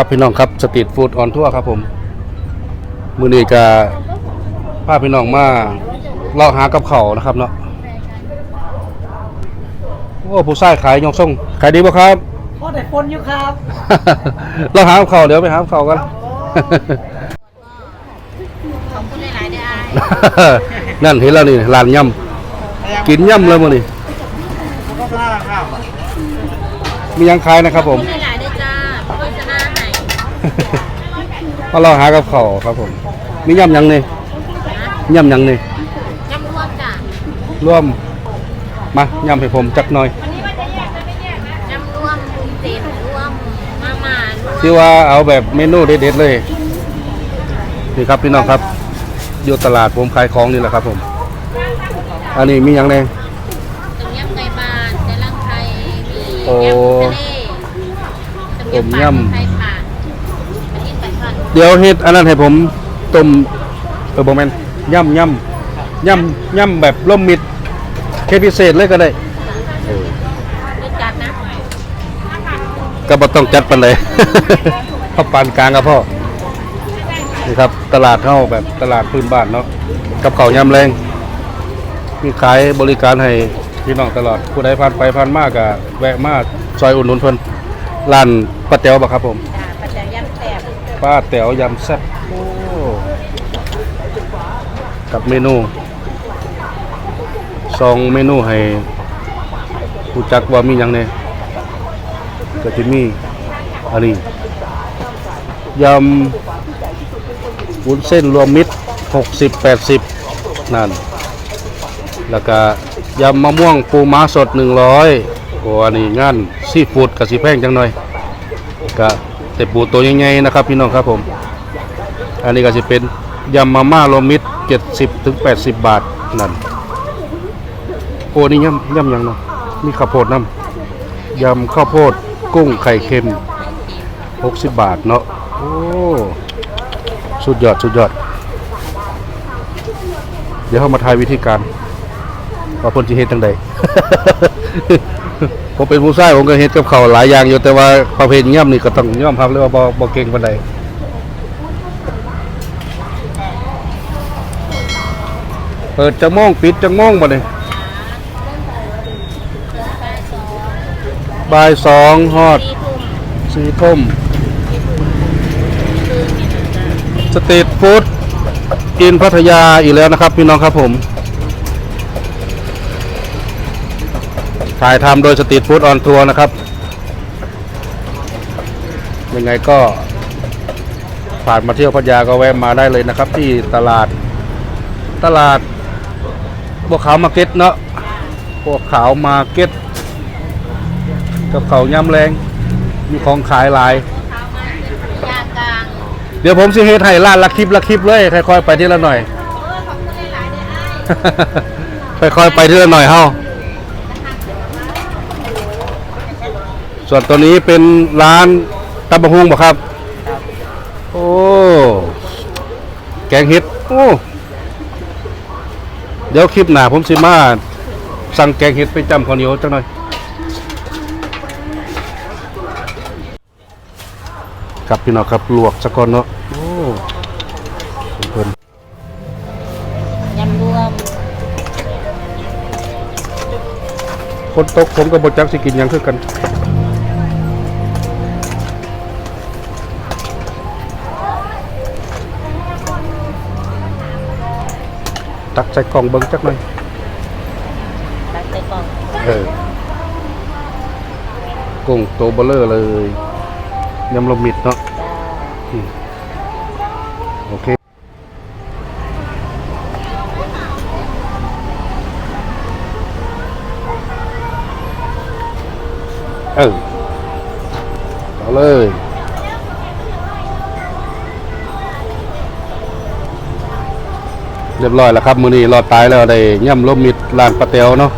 ครับพี่น้องครับสตรีทฟู้ดออนทัวร์ครับผม มือนี้ก็พาพี่น้องมาเลาะหากับเขาวนะครับเนาะโอ้ผู้ชายขายยองส่งขายดีป่ะครับพ่อแต่คนอยู่ครับ เราหากับเขาวเดี๋ยวไปหากับเขาวกันขอบคุณหลายๆเด้ออ้ายนั่นเห็นแล้วนี่ร้านย่ำกินย่ำเลยมื้อนี้มียังขายนะครับผม มาเราหากับเขาวครับผม มีย่ำยังนี่นะย่ำยังนี่ยำรวมจ้ะร่วม มาย่ำให้ผมจักหน่อยยำรวมบุญเต็นรวมมาม่ารวมที่ว่าเอาแบบเมนูเด็ดๆเลยนี่ครับพี่น้องครับอยู่ตลาดผมขายของนี่แหละครับ ผม อันนี้มีอย่างไรต้มยำไก่บานเจลังไทยมีโอ้ยำทะเลต้มยำไข่ผ่านอันนี้ไก่ผ่านเดี๋ยวเฮ็ดอันนั้นให้ผมต้มเออบอกแมนย่ำย่ำย่ำย่ำแบบร่มมิดแค่พิเศษเลยก็ได้เออด้วยจัดนะก็บ่ต้องจัดปันเลยเข้าปานกลางครับพ่อนี่ครับตลาดเข้าแบบตลาดพื้นบ้านเนาะกับเขาวยำแรงมีขายบริการให้พี่น้องตลอดผู้ใดผ่านไปผ่านมากก็แวะมาซอยอุ่นนุนเพิ่นร้านป้าแต๋วบ่ครับผม ป้าแต๋วยำแซ่บโอ้กับเมนูสองเมนูให้ผู้จักว่ามียังแน่ก็จะมีอันนี้ยำวุ้นเส้นรวมมิตร 60 80 นั่น แล้วก็ยำมะม่วงปูม้าสด 100โอ้อันนี้งานซีฟู้ดกับสีแพงจังหน่อยก็ แต่ปูตัวใหญ่ๆนะครับพี่น้องครับผม อันนี้ก็จะเป็นยำมาม่ารวมมิตร70ถึง80บาทนั่นโอ้นี่ยำยำยังเนาะมีข้าวโพดน้ำยำข้าวโพดกุ้งไข่เค็ม60บาทเนาะโอ้สุดยอดสุดยอด เดี๋ยวเรามาทายวิธีการว่าคนจะเฮ็ดจังใด ผมเป็นผู้ชายผมก็เฮ็ดกับเขาหลายอย่างอยู่แต่ว่าประเภทย่ำนี่ก็ต้องยอมรับเลยว่าบ่บ่เก่งปานใดเปิดจังโมงปิดจังโมงบ่นี่บ่ายสองฮอดสี่ทุ่มสี่ทุ่มคือมีนะจ้าสตรีทฟู้ดอินพัทยาอีกแล้วนะครับ พี่น้องครับผม ถ่ายทำโดยสตรีทฟู้ดออนทัวร์นะครับ ยังไงก็ผ่านมาเที่ยวพัทยาก็แวะมาได้เลยนะครับ ที่ตลาดตลาดบัวขาวมาร์เก็ตเนาะบัวขาวมาร์เก็ตกับเขาวย่ำแรง มีของขายหลายเข้ามาเป็นยากลางเดี๋ยวผมสิเฮ็ดให้ล้านละคลิปละคลิปเลยค่อยๆไปทีละหน่อยเออขอบคุณหลายๆเด้ออ้ายค่อยๆไปทีละหน่อยเฮา ส่วนตัวนี้เป็นร้านตำบะฮุงบ่ครับ โอ้ แกงเห็ด โอ้ เดี๋ยวคลิปหน้าผมสิมา สั่งแกงเห็ดไปจำข้าวเหนียวจังหน่อย ครับพี่น้องครับลวกสะก่อนเนาะ โอ้เพิ่นยำรวมคนตกผมกับบจักสิกินหยังคือกัน ตักใส่กล่องเบิ้งจักหน่อยตักใส่กล่องเออกุ้งโตวเบลเลอร์เลยยำลมมิดเนาะจ้าอืมโอเคเออเอาเลย เรียบร้อยแล้วครับ มือนี้รอดตายแล้วได้ย่ำลมมิดลานปลาเตียวเนาะ